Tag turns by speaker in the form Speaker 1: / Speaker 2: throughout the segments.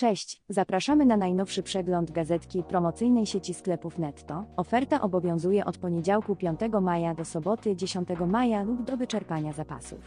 Speaker 1: Cześć, zapraszamy na najnowszy przegląd gazetki promocyjnej sieci sklepów Netto. Oferta obowiązuje od poniedziałku 5 maja do soboty 10 maja lub do wyczerpania zapasów.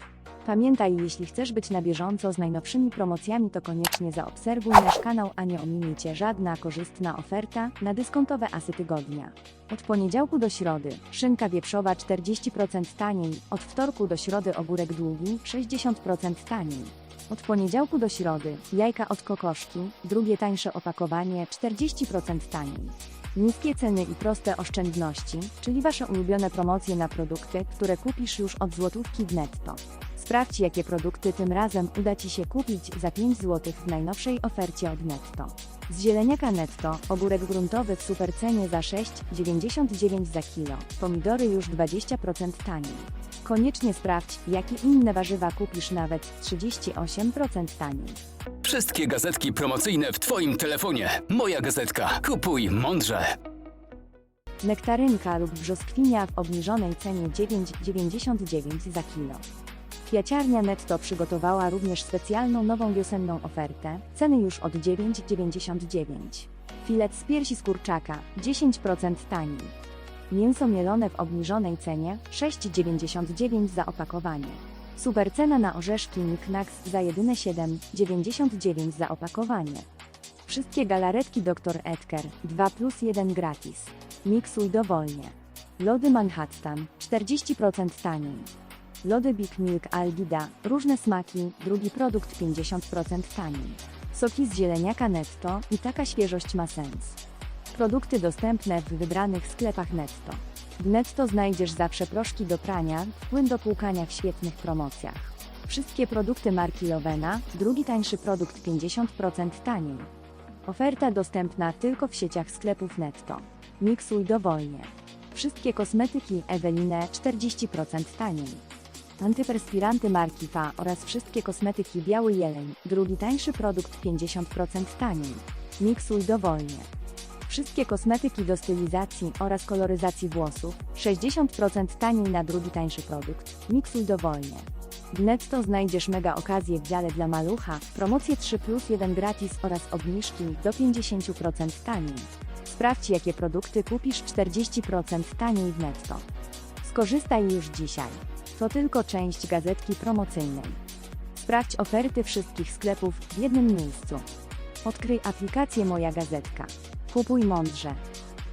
Speaker 1: Pamiętaj, jeśli chcesz być na bieżąco z najnowszymi promocjami, to koniecznie zaobserwuj nasz kanał, a nie ominie Cię żadna korzystna oferta na dyskontowe asy tygodnia. Od poniedziałku do środy szynka wieprzowa 40% taniej, od wtorku do środy ogórek długi 60% taniej. Od poniedziałku do środy jajka od kokoszki, drugie tańsze opakowanie 40% taniej. Niskie ceny i proste oszczędności, czyli Wasze ulubione promocje na produkty, które kupisz już od złotówki w netto. Sprawdź, jakie produkty tym razem uda Ci się kupić za 5 zł w najnowszej ofercie od netto. Z zieleniaka netto ogórek gruntowy w supercenie za 6,99 za kilo, pomidory już 20% taniej. Koniecznie sprawdź, jakie inne warzywa kupisz nawet 38% taniej.
Speaker 2: Wszystkie gazetki promocyjne w Twoim telefonie. Moja gazetka. Kupuj mądrze.
Speaker 1: Nektarynka lub brzoskwinia w obniżonej cenie 9,99 za kilo. Kwiaciarnia Netto przygotowała również specjalną nową wiosenną ofertę, ceny już od 9,99. Filet z piersi z kurczaka 10% taniej. Mięso mielone w obniżonej cenie 6,99 za opakowanie. Super cena na orzeszki Knickknacks za jedyne 7,99 za opakowanie. Wszystkie galaretki Dr. Edgar 2 plus 1 gratis. Miksuj dowolnie. Lody Manhattan 40% taniej. Lody Big Milk Algida, różne smaki, drugi produkt 50% taniej. Soki z zieleniaka netto i taka świeżość ma sens. Produkty dostępne w wybranych sklepach netto. W netto znajdziesz zawsze proszki do prania, płyn do płukania w świetnych promocjach. Wszystkie produkty marki Lovena, drugi tańszy produkt 50% taniej. Oferta dostępna tylko w sieciach sklepów netto. Miksuj dowolnie. Wszystkie kosmetyki Eveline 40% taniej. Antyperspiranty marki FA oraz wszystkie kosmetyki Biały Jeleń, drugi tańszy produkt 50% taniej. Miksuj dowolnie. Wszystkie kosmetyki do stylizacji oraz koloryzacji włosów 60% taniej na drugi tańszy produkt. Miksuj dowolnie. W Netto znajdziesz mega okazje w dziale dla malucha, promocje 3 plus 1 gratis oraz obniżki do 50% taniej. Sprawdź jakie produkty kupisz 40% taniej w Netto. Skorzystaj już dzisiaj. To tylko część gazetki promocyjnej. Sprawdź oferty wszystkich sklepów w jednym miejscu. Odkryj aplikację Moja Gazetka. Kupuj mądrze.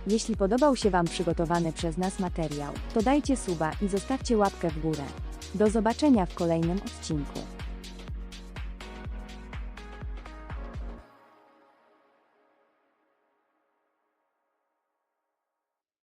Speaker 1: Jeśli podobał się Wam przygotowany przez nas materiał, to dajcie suba i zostawcie łapkę w górę. Do zobaczenia w kolejnym odcinku.